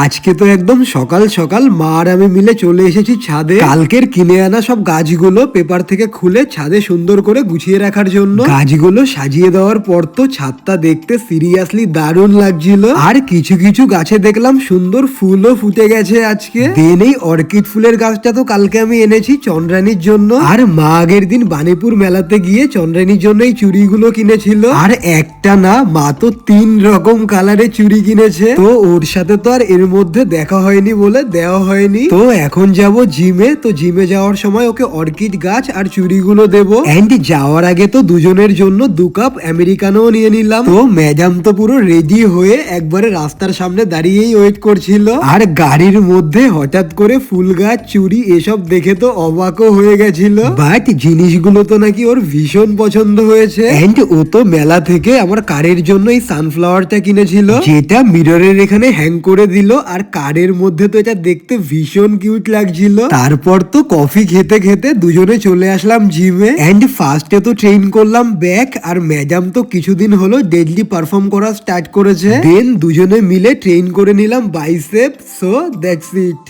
আজকে তো একদম সকাল সকাল মা আর আমি মিলে চলে এসেছি ছাদে। কালকের কিনে আনা সব গাছগুলো পেপার থেকে খুলে ছাদে সুন্দর করে গুছিয়ে রাখার জন্য। গাছগুলো সাজিয়ে দেওয়ার পর তো ছাদটা দেখতে সিরিয়াসলি দারুণ লাগছিল। আর কিছু কিছু গাছে দেখলাম সুন্দর ফুলও ফুটে গেছে আজকে। দেন এই অর্কিড ফুলের গাছটা তো কালকে আমি এনেছি চন্দ্রানীর জন্য। আর মা আগের দিন বানিপুর মেলাতে গিয়ে চন্দ্রানীর জন্য এই চুড়িগুলো কিনেছিল। আর একটা না, মা তো তিন রকম কালারের চুড়ি কিনেছে। তো ওর সাথে তো আর মধ্যে দেখা হয়নি বলে দেওয়া হয়নি। তো এখন যাব জিমে, তো জিমে যাওয়ার সময় ওকে অর্কিড গাছ আর চুড়িগুলো দেব। এন্ড যাওয়ার আগে তো দুজনের জন্য দু কাপ আমেরিকানো নিয়ে নিলাম। তো ম্যাডাম তো পুরো রেডি হয়ে একবারে রাস্তার সামনে দাঁড়িয়েই ওয়েট করছিল। আর গাড়ির মধ্যে হঠাৎ করে ফুল গাছ চুরি এসব দেখে তো অবাকও হয়ে গেছিল। বাট জিনিসগুলো তো নাকি ওর ভীষণ পছন্দ হয়েছে। এন্ড ও তো মেলা থেকে আমার কারের জন্য এই সানফ্লাওয়ারটা কিনেছিল। যেটা মিররের এখানে হ্যাং করে দিল। আর কারের মধ্যে তো এটা দেখতে ভীষণ কিউট লাগছিল। তারপর তো কফি খেতে খেতে দুজনে চলে আসলাম জিমে এন্ড ফার্স্টে তো ট্রেন করলাম ব্যাক আর ম্যাডাম তো কিছুদিন হলো ডেডলি পারফর্ম করা স্টার্ট করেছে। দেন দুজনে মিলে ট্রেন করে নিলাম বাইসেপ সো দ্যাটস ইট